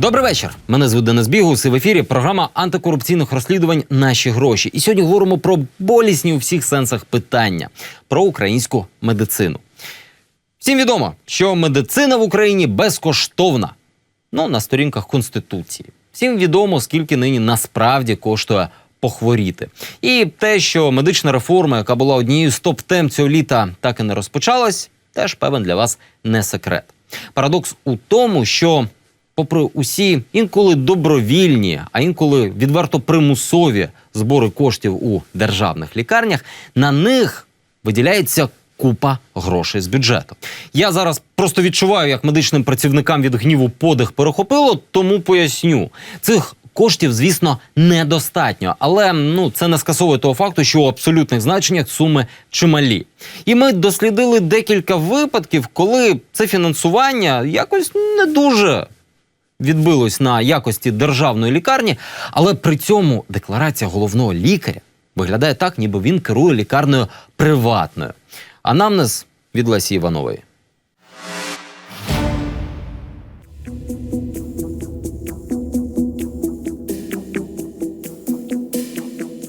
Добрий вечір. Мене звуть Денис Бігус і в ефірі програма антикорупційних розслідувань Наші гроші. І сьогодні говоримо про болісні у всіх сенсах питання про українську медицину. Всім відомо, що медицина в Україні безкоштовна. Ну, на сторінках Конституції. Всім відомо, скільки нині насправді коштує похворіти. І те, що медична реформа, яка була однією з топ-тем цього літа, так і не розпочалась, теж певен для вас не секрет. Парадокс у тому, що, попри усі інколи добровільні, а інколи відверто примусові збори коштів у державних лікарнях, на них виділяється купа грошей з бюджету. Я зараз просто відчуваю, як медичним працівникам від гніву подих перехопило, тому поясню. Цих коштів, звісно, недостатньо, але ну це не скасовує того факту, що у абсолютних значеннях суми чималі. І ми дослідили декілька випадків, коли це фінансування якось не дуже відбилось на якості державної лікарні, але при цьому декларація головного лікаря виглядає так, ніби він керує лікарнею приватною. Анамнез від Лесі Іванової.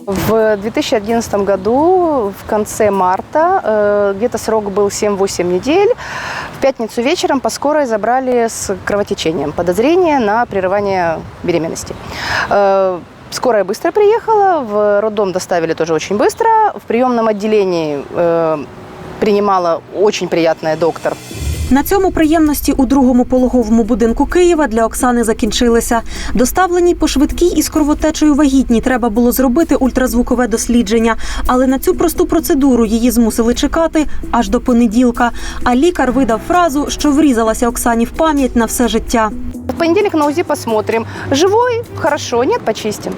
В 2011 году, в конце марта, э, где-то срок был 7-8 недель, в пятницу вечером по скорой забрали с кровотечением подозрение на прерывание беременности. Э, Скорая быстро приехала, в роддом доставили тоже очень быстро. В приемном отделении э, принимала очень приятная доктор На цьому приємності у другому пологовому будинку Києва для Оксани закінчилися. Доставленій по швидкій із кровотечею вагітній треба було зробити ультразвукове дослідження, але на цю просту процедуру її змусили чекати аж до понеділка. А лікар видав фразу, що врізалася Оксані в пам'ять на все життя. В понедельник на УЗИ посмотрим. Живой? Хорошо. Нет? Почистим.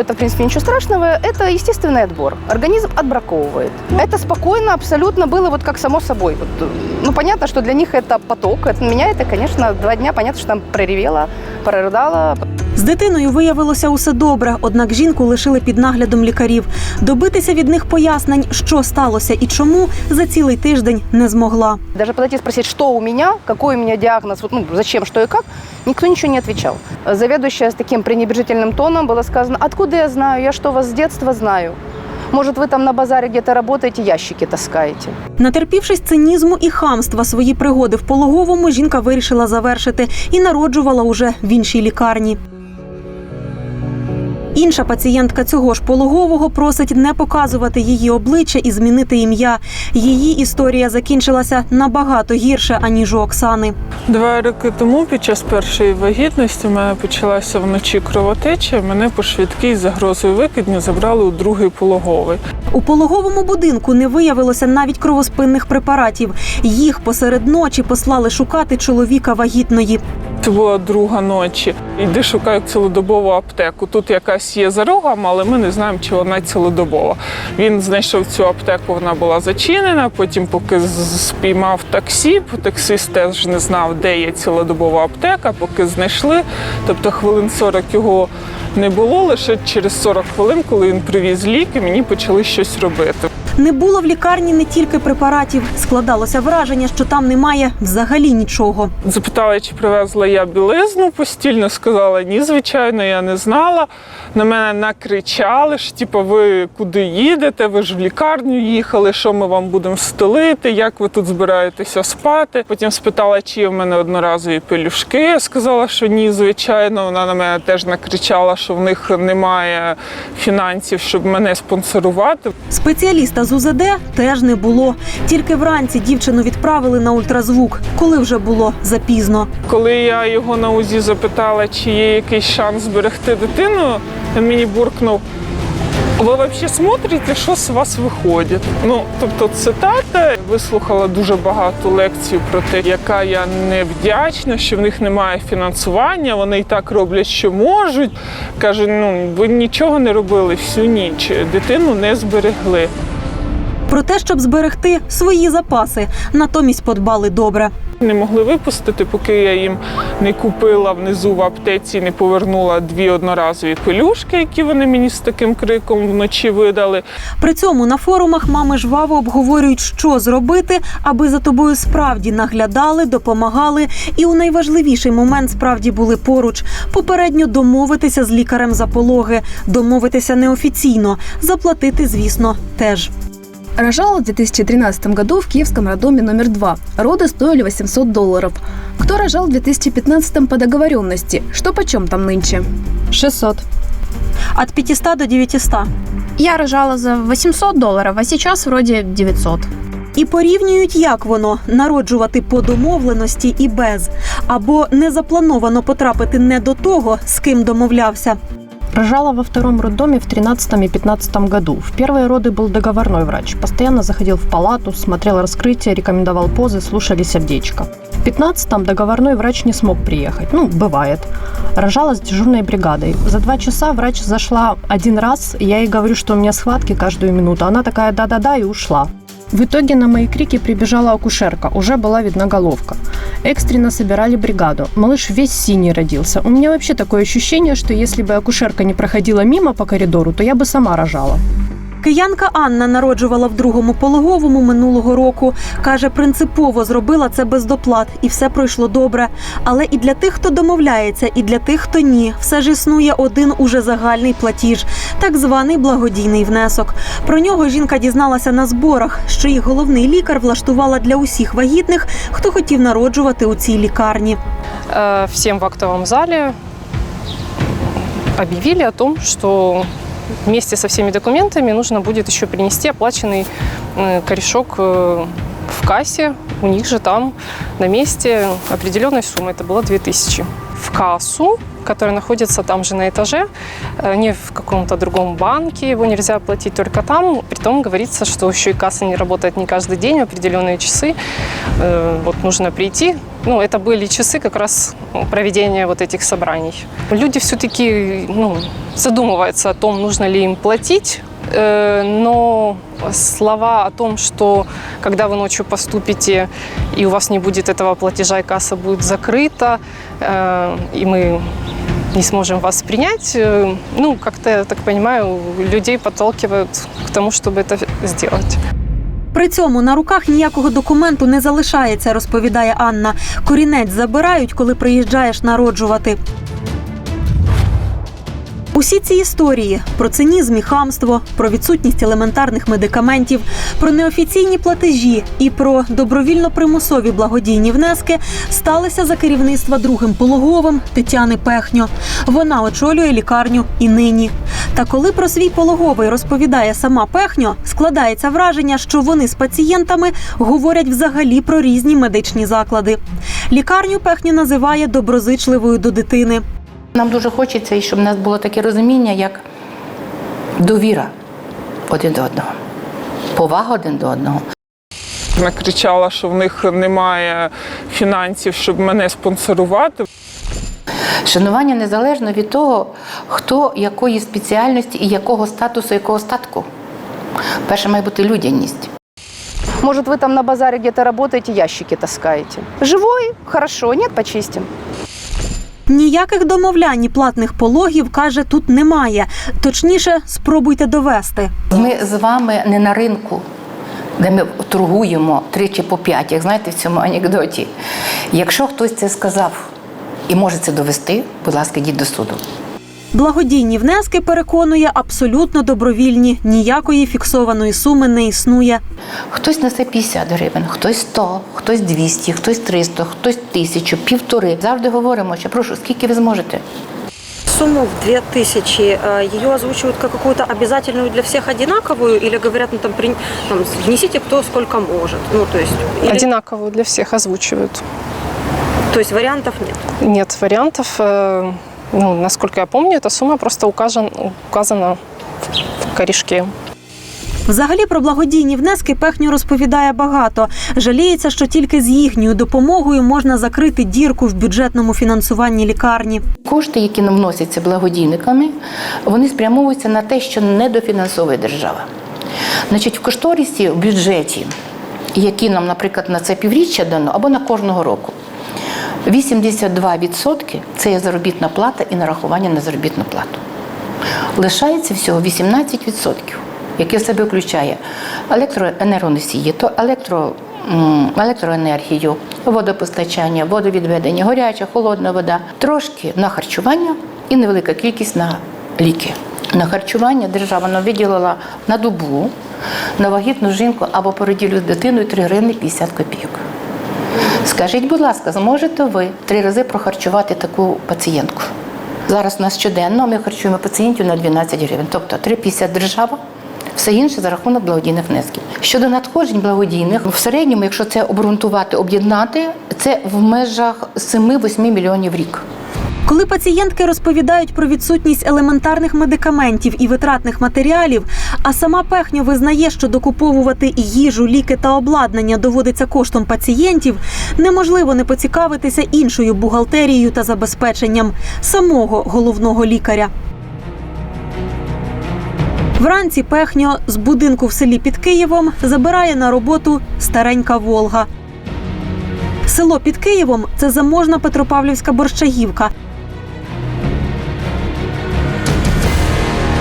Это, в принципе, ничего страшного. Это естественный отбор. Организм отбраковывает. Это спокойно, абсолютно было вот как само собой. Вот, ну, понятно, что для них это поток. Это, меня это, конечно, два дня, понятно, что там проревела, прорыдала. З дитиною виявилося усе добре, однак жінку лишили під наглядом лікарів. Добитися від них пояснень, що сталося і чому, за цілий тиждень не змогла. Даже подойти спросить, что у меня, какой у меня диагноз, вот, ну, зачем, что и как, никто ничего не отвечал. Заведующая с таким пренебрежительным тоном было сказано, откуда я знаю, я что, вас с детства знаю? Может, вы там на базаре где-то работаете, ящики таскаете? Натерпівшись цинізму і хамства свої пригоди в пологовому, жінка вирішила завершити і народжувала уже в іншій лікарні. Інша пацієнтка цього ж пологового просить не показувати її обличчя і змінити ім'я. Її історія закінчилася набагато гірше аніж у Оксани. Два роки тому, під час першої вагітності, у мене почалася вночі кровотеча. Мене по швидкій загрозою викидню забрали у другий пологовий. У пологовому будинку не виявилося навіть кровоспинних препаратів. Їх посеред ночі послали шукати чоловіка вагітної. Це була друга ночі. Йди шукаю цілодобову аптеку. Тут якась є за рогом, але ми не знаємо, чи вона цілодобова. Він знайшов цю аптеку, вона була зачинена. Потім, поки спіймав таксі, таксист теж не знав, де є цілодобова аптека, поки знайшли. Тобто хвилин 40 його не було. Лише через 40 хвилин, коли він привіз ліки, мені почали щось робити. Не було в лікарні не тільки препаратів. Складалося враження, що там немає взагалі нічого. Запитала, чи привезла я білизну постільно. Сказала, ні, звичайно, я не знала. На мене накричали, що типу, ви куди їдете? Ви ж в лікарню їхали, що ми вам будемо стелити, як ви тут збираєтеся спати. Потім спитала, чи є в мене одноразові пелюшки. Я сказала, що ні, звичайно. Вона на мене теж накричала, що в них немає фінансів, щоб мене спонсорувати. Спеціаліста з УЗД теж не було. Тільки вранці дівчину відправили на ультразвук, коли вже було запізно. Коли я його на УЗІ запитала, чи є якийсь шанс зберегти дитину, він мені буркнув. Ви взагалі смотрите, що з вас виходить? Ну, тобто, цитата вислухала дуже багато лекцій про те, яка я невдячна, що в них немає фінансування, вони і так роблять, що можуть. Каже, ну ви нічого не робили всю ніч, дитину не зберегли. Про те, щоб зберегти свої запаси, натомість подбали добре. Не могли випустити, поки я їм не купила внизу в аптеці, не повернула дві одноразові пелюшки, які вони мені з таким криком вночі видали. При цьому на форумах мами жваво обговорюють, що зробити, аби за тобою справді наглядали, допомагали і у найважливіший момент справді були поруч. Попередньо домовитися з лікарем за пологи, домовитися неофіційно, заплатити, звісно, теж. Рожала в 2013 году в киевском роддоме номер 2. Роды стоили 800 долларов. Кто рожал в 2015 по договоренности? Что почем там нынче? 600. Від 500 до 900. Я рожала за 800 долларов, а сейчас вроде 900. І порівнюють, як воно народжувати по домовленості і без, або незаплановано потрапити не до того, з ким домовлявся. Рожала во втором роддоме в 13 и 15 году. В первые роды был договорной врач. Постоянно заходил в палату, смотрел раскрытие, рекомендовал позы, слушали сердечко. В 15-м договорной врач не смог приехать. Ну, бывает. Рожала с дежурной бригадой. За два часа врач зашла один раз. Я ей говорю, что у меня схватки каждую минуту. Она такая да-да-да и ушла. В итоге на мои крики прибежала акушерка. Уже была видна головка. Экстренно собирали бригаду. Малыш весь синий родился. У меня вообще такое ощущение, что если бы акушерка не проходила мимо по коридору, то я бы сама рожала. Киянка Анна народжувала в другому пологовому минулого року. Каже, принципово зробила це без доплат, і все пройшло добре. Але і для тих, хто домовляється, і для тих, хто ні, все ж існує один уже загальний платіж, так званий благодійний внесок. Про нього жінка дізналася на зборах, що їх головний лікар влаштувала для усіх вагітних, хто хотів народжувати у цій лікарні. э, всем в актовом зале объявили о том, что вместе со всеми документами нужно будет еще принести оплаченный э, корешок э, в кассе. У них же там на месте определенной суммы. Это было 2000. В кассу, которая находится там же на этаже, э, не в каком-то другом банке, его нельзя оплатить только там. Притом говорится, что еще и касса не работает не каждый день, в определенные часы. Э, Вот нужно прийти. Ну, это были часы как раз ну, проведения вот этих собраний. Люди все-таки ну, задумываются о том, нужно ли им платить, Э, но слова о том, что когда вы ночью поступите и у вас не будет этого платежа, и касса будет закрыта, э, и мы не сможем вас принять, э, ну, как-то, я так понимаю, людей подталкивают к тому, чтобы это сделать. При цьому на руках ніякого документу не залишається, розповідає Анна. Корінець забирають, коли приїжджаєш народжувати. Усі ці історії про цинізм і хамство, про відсутність елементарних медикаментів, про неофіційні платежі і про добровільно-примусові благодійні внески сталися за керівництва другим пологовим Тетяни Пехньо. Вона очолює лікарню і нині. Та коли про свій пологовий розповідає сама Пехньо, складається враження, що вони з пацієнтами говорять взагалі про різні медичні заклади. Лікарню Пехньо називає доброзичливою до дитини. Нам дуже хочеться, і щоб в нас було таке розуміння, як довіра один до одного, повага один до одного. Накричала, що в них немає фінансів, щоб мене спонсорувати. Шанування незалежно від того, хто якої спеціальності і якого статусу, якого статку. Перше має бути людяність. Может, вы там на базаре где-то работаете, ящики таскаете. Живой? Хорошо, нет, почистим. Ніяких домовлянь і платних пологів каже тут немає. Точніше, спробуйте довести. Ми з вами не на ринку, де ми торгуємо тричі по п'ять, як знаєте в цьому анекдоті. Якщо хтось це сказав і може це довести, будь ласка, йдіть до суду. Благодійні внески переконує абсолютно добровільні. Ніякої фіксованої суми не існує. Хтось несе 50 гривень, хтось 100, хтось 200, хтось 300, хтось 1000, півтори. Завжди говоримо, що прошу, скільки ви зможете. Сумму в 2000, э, ее озвучивают как какую-то обязательную для всех одинаковую или говорят, ну там, при- там внесите кто сколько может. Ну, то есть, или- Одинаковую для всех озвучивают. то есть вариантов нет. Нет вариантов. Ну, насколько я помню, эта сумма просто указан, указана в корешке. Взагалі про благодійні внески Пехню розповідає багато. Жаліється, що тільки з їхньою допомогою можна закрити дірку в бюджетному фінансуванні лікарні. Кошти, які нам вносяться благодійниками, вони спрямовуються на те, що не дофінансовує держава. Значить, в кошторисі в бюджеті які нам, наприклад, на це півріччя дано або на кожного року. 82% це є заробітна плата і нарахування на заробітну плату. Лишається всього 18%, яке в себе включає електроенергоносії, то електро, електроенергію, водопостачання, водовідведення, гаряча, холодна вода, трошки на харчування і невелика кількість на ліки. На харчування держава виділила на добу на вагітну жінку або породілю з дитиною 3 гривні 50 копійок. Скажіть, будь ласка, зможете ви три рази прохарчувати таку пацієнтку? Зараз у нас щоденно ми харчуємо пацієнтів на 12 гривень, тобто 3,50 держава, все інше за рахунок благодійних внесків. Щодо надходжень благодійних, в середньому, якщо це обґрунтувати, об'єднати, це в межах 7-8 мільйонів рік. Коли пацієнтки розповідають про відсутність елементарних медикаментів і витратних матеріалів, а сама пехньо визнає, що докуповувати їжу, ліки та обладнання доводиться коштом пацієнтів, неможливо не поцікавитися іншою бухгалтерією та забезпеченням самого головного лікаря. Вранці пехньо з будинку в селі під Києвом забирає на роботу старенька Волга. Село під Києвом це заможна Петропавлівська борщагівка.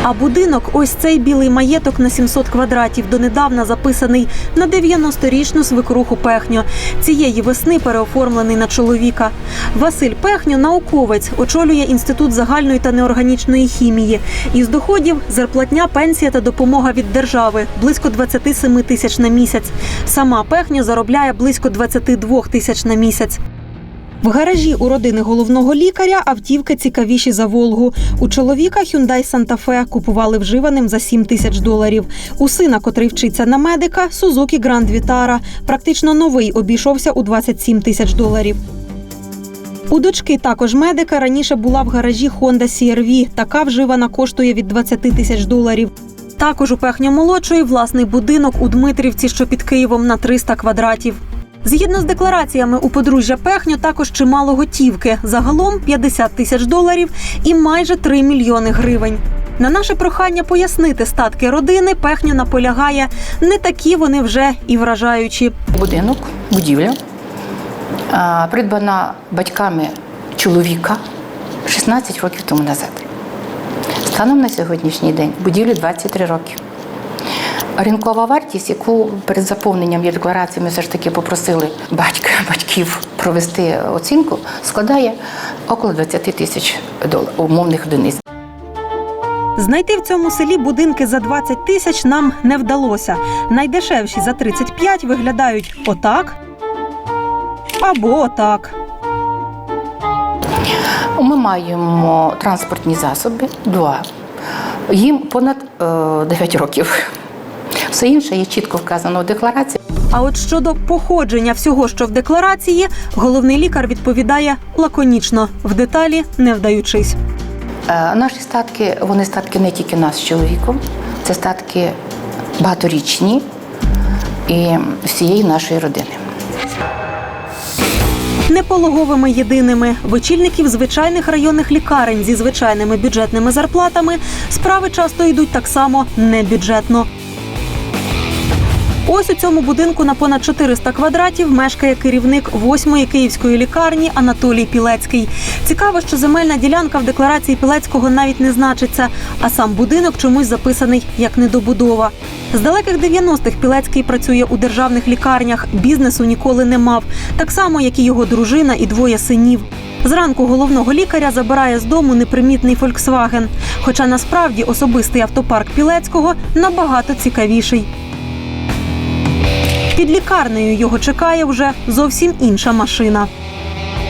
А будинок, ось цей білий маєток на 700 квадратів, донедавна записаний на 90-річну свекруху Пехньо. Цієї весни переоформлений на чоловіка. Василь Пехньо, науковець, очолює інститут загальної та неорганічної хімії. Із доходів зарплатня, пенсія та допомога від держави близько 27 тисяч на місяць. Сама Пехньо заробляє близько 22 тисяч на місяць. В гаражі у родини головного лікаря автівки цікавіші за Волгу. У чоловіка Hyundai Santa Fe купували вживаним за 7 тисяч доларів. У сина, котрий вчиться на медика, Suzuki Grand Vitara. Практично новий обійшовся у 27 тисяч доларів. У дочки також медика раніше була в гаражі Honda CR-V. Така вживана коштує від 20 тисяч доларів. Також у пехньо молодшої власний будинок у Дмитрівці, що під Києвом на 300 квадратів. Згідно з деклараціями у подружжя Пехню також чимало готівки. Загалом 50 тисяч доларів і майже 3 мільйони гривень. На наше прохання пояснити статки родини Пехню наполягає не такі вони вже і вражаючі. Будинок, будівля, придбана батьками чоловіка 16 років тому назад. Станом на сьогоднішній день будівлі 23 роки. Ринкова вартість, яку перед заповненням є декларації, ми все ж таки попросили батька, батьків провести оцінку, складає около 20 тисяч доларів умовних одиниць. Знайти в цьому селі будинки за 20 тисяч нам не вдалося. Найдешевші за 35 виглядають отак або отак. Ми маємо транспортні засоби, два. Їм понад е, 9 років. Все інше є чітко вказано в декларації. А от щодо походження всього, що в декларації, головний лікар відповідає лаконічно, в деталі не вдаючись. Е, Наші статки, вони статки не тільки нас з чоловіком, це статки багаторічні і всієї нашої родини. Не пологовими єдиними в очільників звичайних районних лікарень зі звичайними бюджетними зарплатами справи часто йдуть так само небюджетно. Ось у цьому будинку на понад 400 квадратів мешкає керівник восьмої київської лікарні Анатолій Пілецький. Цікаво, що земельна ділянка в декларації Пілецького навіть не значиться, а сам будинок чомусь записаний як недобудова. З далеких 90-х Пілецький працює у державних лікарнях. Бізнесу ніколи не мав, так само як і його дружина і двоє синів. Зранку головного лікаря забирає з дому непримітний Фольксваген. Хоча насправді особистий автопарк Пілецького набагато цікавіший. Під лікарнею його чекає вже зовсім інша машина.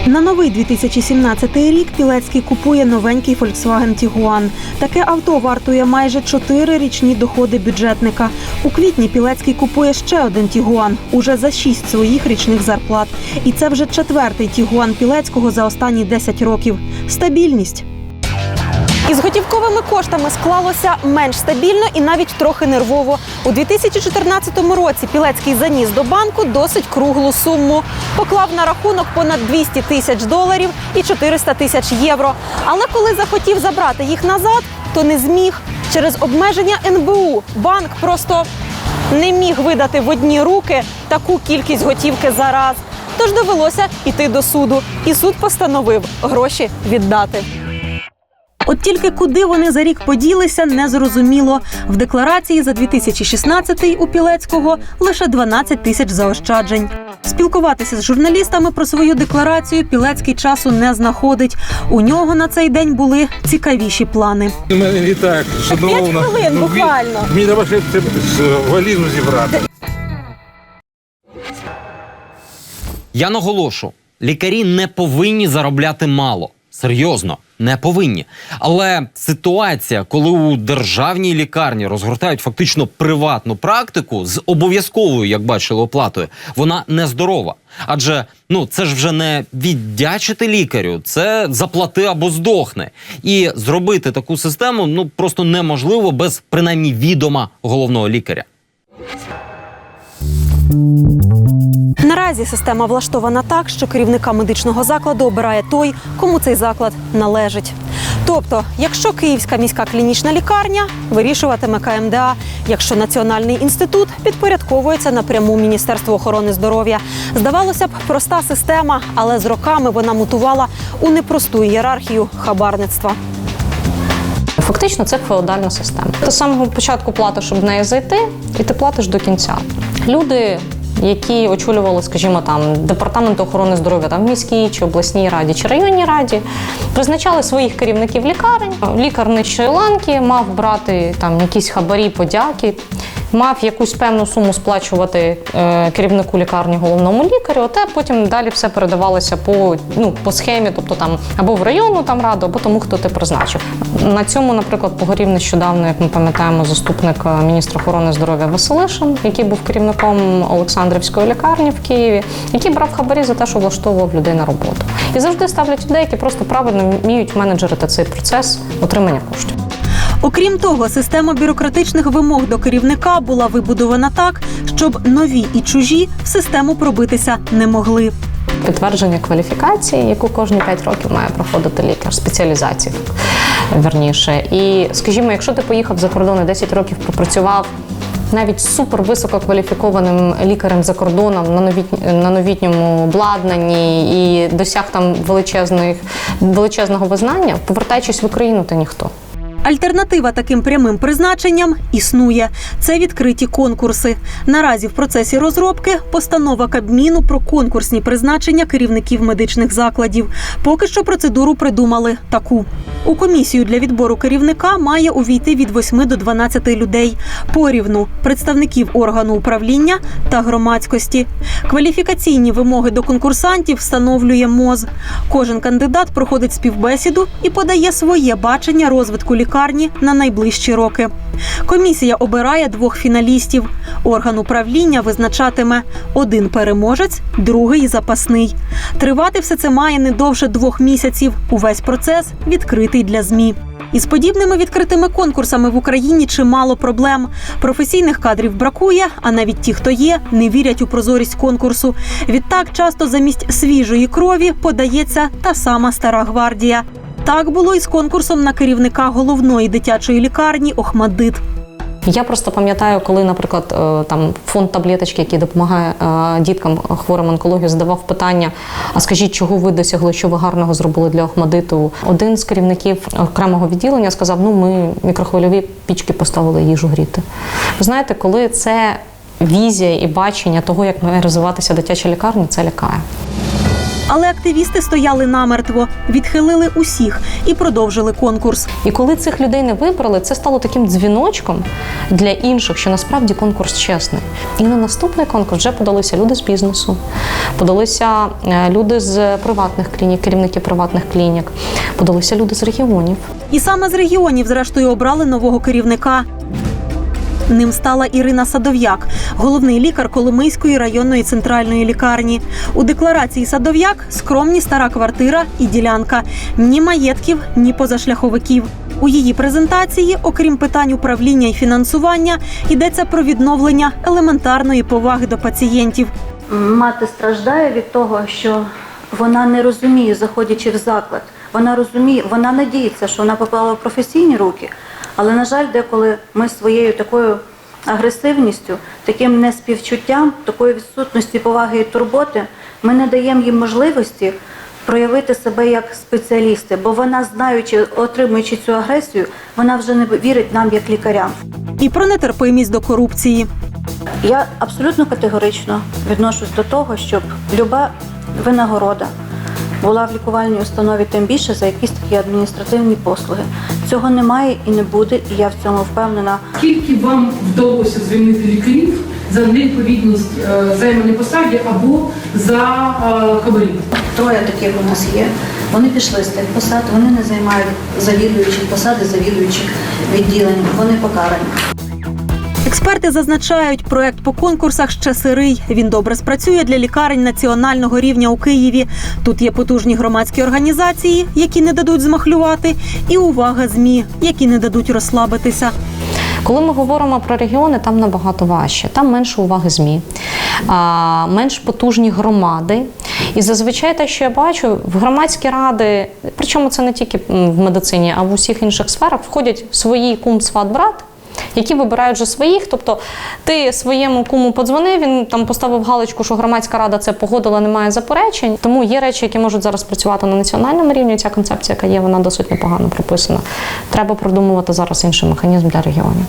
На новий 2017 рік Пілецький купує новенький Volkswagen Tiguan. Таке авто вартує майже 4 річні доходи бюджетника. У квітні Пілецький купує ще один Тігуан уже за 6 своїх річних зарплат. І це вже четвертий Тігуан Пілецького за останні 10 років. Стабільність. Із готівковими коштами склалося менш стабільно і навіть трохи нервово. У 2014 році Пілецький заніс до банку досить круглу суму. Поклав на рахунок понад 200 тисяч доларів і 400 тисяч євро. Але коли захотів забрати їх назад, то не зміг. Через обмеження НБУ банк просто не міг видати в одні руки таку кількість готівки за раз. Тож довелося йти до суду, і суд постановив гроші віддати. От тільки куди вони за рік поділися, не зрозуміло. В декларації за 2016 у Пілецького лише 12 тисяч заощаджень. Спілкуватися з журналістами про свою декларацію Пілецький часу не знаходить. У нього на цей день були цікавіші плани. У мене не так, шановна. хвилин Ну, буквально. Мені треба ще з валізу зібрати. Я наголошу, лікарі не повинні заробляти мало. Серйозно, не повинні. Але ситуація, коли у державній лікарні розгортають фактично приватну практику з обов'язковою, як бачили, оплатою, вона нездорова. Адже ну це ж вже не віддячити лікарю, це заплати або здохне. І зробити таку систему ну просто неможливо без принаймні відома головного лікаря. Наразі система влаштована так, що керівника медичного закладу обирає той, кому цей заклад належить. Тобто, якщо Київська міська клінічна лікарня вирішуватиме КМДА, якщо Національний інститут підпорядковується напряму Міністерству охорони здоров'я. Здавалося б, проста система, але з роками вона мутувала у непросту ієрархію хабарництва. Фактично, це феодальна система. Ти самого початку платиш, щоб в неї зайти, і ти платиш до кінця. Люди, які очолювали, скажімо, там департамент охорони здоров'я там в міській чи обласній раді чи районній раді, призначали своїх керівників лікарень. Лікар нижчої ланки мав брати там якісь хабарі, подяки. Мав якусь певну суму сплачувати е, керівнику лікарні головному лікарю, а потім далі все передавалося по, ну, по схемі, тобто там або в районну там раду, або тому, хто ти призначив. На цьому, наприклад, погорів нещодавно, як ми пам'ятаємо, заступник е, міністра охорони здоров'я Василишин, який був керівником Олександрівської лікарні в Києві, який брав хабарі за те, що влаштовував людей на роботу. І завжди ставлять людей, які просто правильно вміють менеджерити цей процес отримання коштів. Окрім того, система бюрократичних вимог до керівника була вибудована так, щоб нові і чужі в систему пробитися не могли. Підтвердження кваліфікації, яку кожні 5 років має проходити лікар, спеціалізації верніше. І скажімо, якщо ти поїхав за кордон і 10 років пропрацював. Навіть супер висококваліфікованим лікарем за кордоном на новітні на новітньому обладнанні і досяг там величезних величезного визнання, повертаючись в Україну, ти ніхто. Альтернатива таким прямим призначенням існує. Це відкриті конкурси. Наразі в процесі розробки постанова Кабміну про конкурсні призначення керівників медичних закладів. Поки що процедуру придумали таку. У комісію для відбору керівника має увійти від 8 до 12 людей порівну представників органу управління та громадськості. Кваліфікаційні вимоги до конкурсантів встановлює МОЗ. Кожен кандидат проходить співбесіду і подає своє бачення розвитку лікарні на найближчі роки. Комісія обирає двох фіналістів. Орган управління визначатиме один переможець, другий запасний. Тривати все це має не довше двох місяців. Увесь процес відкритий для змі. Із подібними відкритими конкурсами в Україні чимало проблем. Професійних кадрів бракує, а навіть ті, хто є, не вірять у прозорість конкурсу. Відтак часто замість свіжої крові подається та сама стара гвардія. Так було і з конкурсом на керівника головної дитячої лікарні Охмадит. Я просто пам'ятаю, коли, наприклад, е, там фонд таблеточки, який допомагає е, діткам хворим онкологію, задавав питання: а скажіть, чого ви досягли, що ви гарного зробили для Охмадиту? Один з керівників окремого відділення сказав: ну ми мікрохвильові пічки поставили їжу гріти. Ви знаєте, коли це візія і бачення того, як має розвиватися дитяча лікарня, це лякає. Але активісти стояли намертво, відхилили усіх і продовжили конкурс. І коли цих людей не вибрали, це стало таким дзвіночком для інших, що насправді конкурс чесний. І на наступний конкурс вже подалися люди з бізнесу, подалися е, люди з приватних клінік, керівники приватних клінік, подалися люди з регіонів. І саме з регіонів, зрештою, обрали нового керівника. Ним стала Ірина Садов'як, головний лікар Коломийської районної центральної лікарні. У декларації Садов'як скромні стара квартира і ділянка. Ні маєтків, ні позашляховиків. У її презентації, окрім питань управління і фінансування, йдеться про відновлення елементарної поваги до пацієнтів. Мати страждає від того, що вона не розуміє, заходячи в заклад. Вона розуміє, вона надіється, що вона попала в професійні руки. Але, на жаль, деколи ми своєю такою агресивністю, таким неспівчуттям, такою відсутності поваги і турботи, ми не даємо їм можливості проявити себе як спеціалісти, бо вона, знаючи, отримуючи цю агресію, вона вже не вірить нам як лікарям. І про нетерпимість до корупції. Я абсолютно категорично відношусь до того, щоб люба винагорода була в лікувальній установі, тим більше за якісь такі адміністративні послуги. Цього немає і не буде, і я в цьому впевнена. Скільки вам вдалося звільнити лікарів за невідповідність е, займаній посаді або за е, хабарі? Троє таких у нас є. Вони пішли з тих посад, вони не займають завідуючих посади, завідуючих відділень. Вони покарані. Експерти зазначають, проект по конкурсах ще сирий. Він добре спрацює для лікарень національного рівня у Києві. Тут є потужні громадські організації, які не дадуть змахлювати, і увага змі, які не дадуть розслабитися. Коли ми говоримо про регіони, там набагато важче. Там менше уваги ЗМІ, менш потужні громади. І зазвичай те, що я бачу, в громадські ради, причому це не тільки в медицині, а в усіх інших сферах, входять свої кум, сват, брат. Які вибирають вже своїх, тобто ти своєму куму подзвонив, він там поставив галочку, що громадська рада це погодила, немає заперечень. Тому є речі, які можуть зараз працювати на національному рівні. Ця концепція, яка є, вона досить непогано прописана. Треба продумувати зараз інший механізм для регіонів.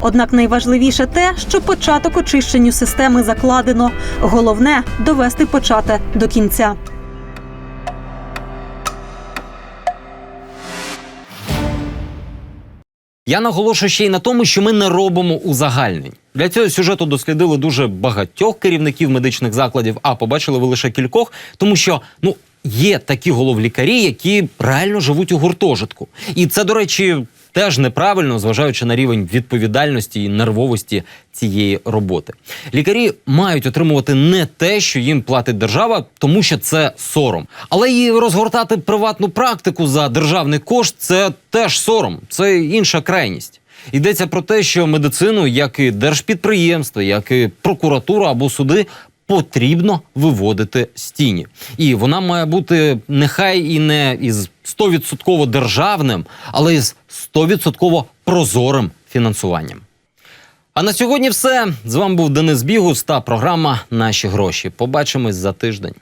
Однак найважливіше те, що початок очищенню системи закладено. Головне довести почате до кінця. Я наголошую ще й на тому, що ми не робимо узагальнень. Для цього сюжету дослідили дуже багатьох керівників медичних закладів, а побачили ви лише кількох, тому що ну є такі головлікарі, які реально живуть у гуртожитку. І це, до речі, теж неправильно, зважаючи на рівень відповідальності і нервовості цієї роботи. Лікарі мають отримувати не те, що їм платить держава, тому що це сором. Але і розгортати приватну практику за державний кошт це теж сором, це інша крайність. Йдеться про те, що медицину, як і держпідприємства, як і прокуратура або суди. Потрібно виводити з тіні, і вона має бути нехай і не із 100% державним, але із 100% прозорим фінансуванням. А на сьогодні все з вами був Денис Бігус та програма Наші гроші. Побачимось за тиждень.